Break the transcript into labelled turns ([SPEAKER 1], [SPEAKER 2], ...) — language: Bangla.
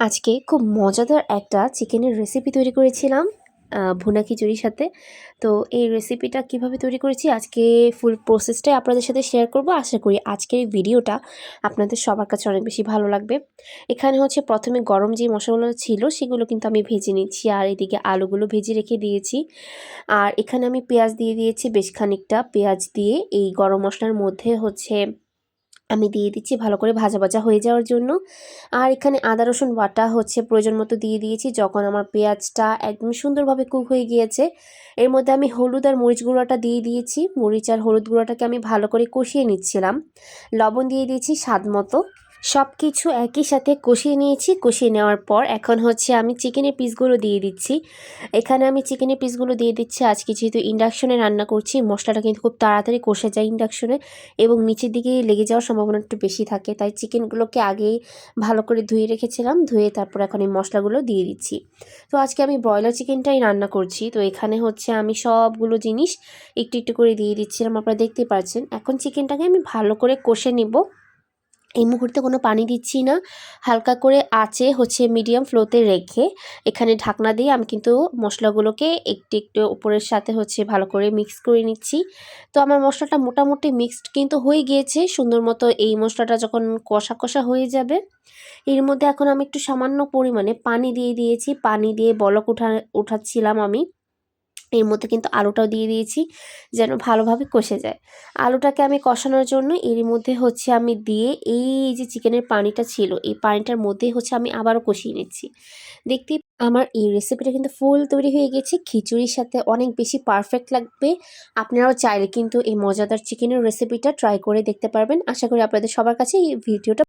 [SPEAKER 1] আজকে খুব মজাদার একটা চিকেনের রেসিপি তৈরি করেছিলাম ভুনা খিচুড়ির সাথে। তো এই রেসিপিটা কীভাবে তৈরি করেছি আজকে ফুল প্রসেসটাই আপনাদের সাথে শেয়ার করব। আশা করি আজকের এই ভিডিওটা আপনাদের সবার কাছে অনেক বেশি ভালো লাগবে। এখানে হচ্ছে প্রথমে গরম যে মশলাগুলো ছিল সেগুলো কিন্তু আমি ভেজে নিচ্ছি আর এদিকে আলুগুলো ভেজে রেখে দিয়েছি। আর এখানে আমি পেঁয়াজ দিয়ে দিয়েছি বেশ খানিকটা। পেঁয়াজ দিয়ে এই গরম মশলার মধ্যে হচ্ছে আমি দিয়ে দিচ্ছি ভালো করে ভাজা ভাজা হয়ে যাওয়ার জন্য। আর এখানে আদা, রসুন বাটা হচ্ছে প্রয়োজন মতো দিয়ে দিয়েছি, যখন আমার পেঁয়াজটা একদম সুন্দরভাবে কুক হয়ে গিয়েছে। এর মধ্যে আমি হলুদ আর মরিচ গুঁড়োটা দিয়ে দিয়েছি। মরিচ আর হলুদ গুঁড়োটাকে আমি ভালো করে কষিয়ে নিচ্ছিলাম। লবণ দিয়ে দিয়েছি স্বাদ মতো। সব কিছু একই সাথে কষিয়ে নিয়েছি। কষিয়ে নেওয়ার পর এখন হচ্ছে আমি চিকেনের পিসগুলো দিয়ে দিচ্ছি। এখানে আমি চিকেনের পিসগুলো দিয়ে দিচ্ছি। আজকে যেহেতু ইন্ডাকশনে রান্না করছি, মশলাটা কিন্তু খুব তাড়াতাড়ি কষে যায় ইন্ডাকশনে এবং নিচের দিকে লেগে যাওয়ার সম্ভাবনা একটু বেশি থাকে। তাই চিকেনগুলোকে আগেই ভালো করে ধুয়ে রেখেছিলাম। ধুয়ে তারপর এখন এই মশলাগুলো দিয়ে দিচ্ছি। তো আজকে আমি ব্রয়লার চিকেনটাই রান্না করছি। তো এখানে হচ্ছে আমি সবগুলো জিনিস একটু একটু করে দিয়ে দিচ্ছিলাম। আপনারা দেখতে পাচ্ছেন। এখন চিকেনটাকে আমি ভালো করে কষে নেব। এই মুহূর্তে কোনো পানি দিচ্ছি না। হালকা করে আঁচে হচ্ছে মিডিয়াম ফ্লোতে রেখে এখানে ঢাকনা দিয়ে আমি কিন্তু মশলাগুলোকে একটু একটু উপরের সাথে হচ্ছে ভালো করে মিক্স করে নিচ্ছি। তো আমার মশলাটা মোটামুটি মিক্সড কিন্তু হয়ে গিয়েছে। সুন্দর মতো এই মশলাটা যখন কষা কষা হয়ে যাবে, এর মধ্যে এখন আমি একটু সামান্য পরিমাণে পানি দিয়ে দিয়েছি। পানি দিয়ে বলক উঠা, উঠাচ্ছিলাম আমি। এর মধ্যে কিন্তু আলুটাও দিয়ে দিয়েছি যেন ভালোভাবে কষে যায়। আলুটাকে আমি কষানোর জন্য এর মধ্যে হচ্ছে আমি দিয়ে এই যে চিকেনের পানিটা ছিল, এই পানিটার মধ্যে হচ্ছে আমি আবারও কষিয়ে নিচ্ছি। দেখতে আমার এই রেসিপিটা কিন্তু ফুল তৈরি হয়ে গেছে, খিচুড়ির সাথে অনেক বেশি পারফেক্ট লাগবে। আপনারাও চাইলে কিন্তু এই মজাদার চিকেনের রেসিপিটা ট্রাই করে দেখতে পারবেন। আশা করি আপনাদের সবার কাছে এই ভিডিওটা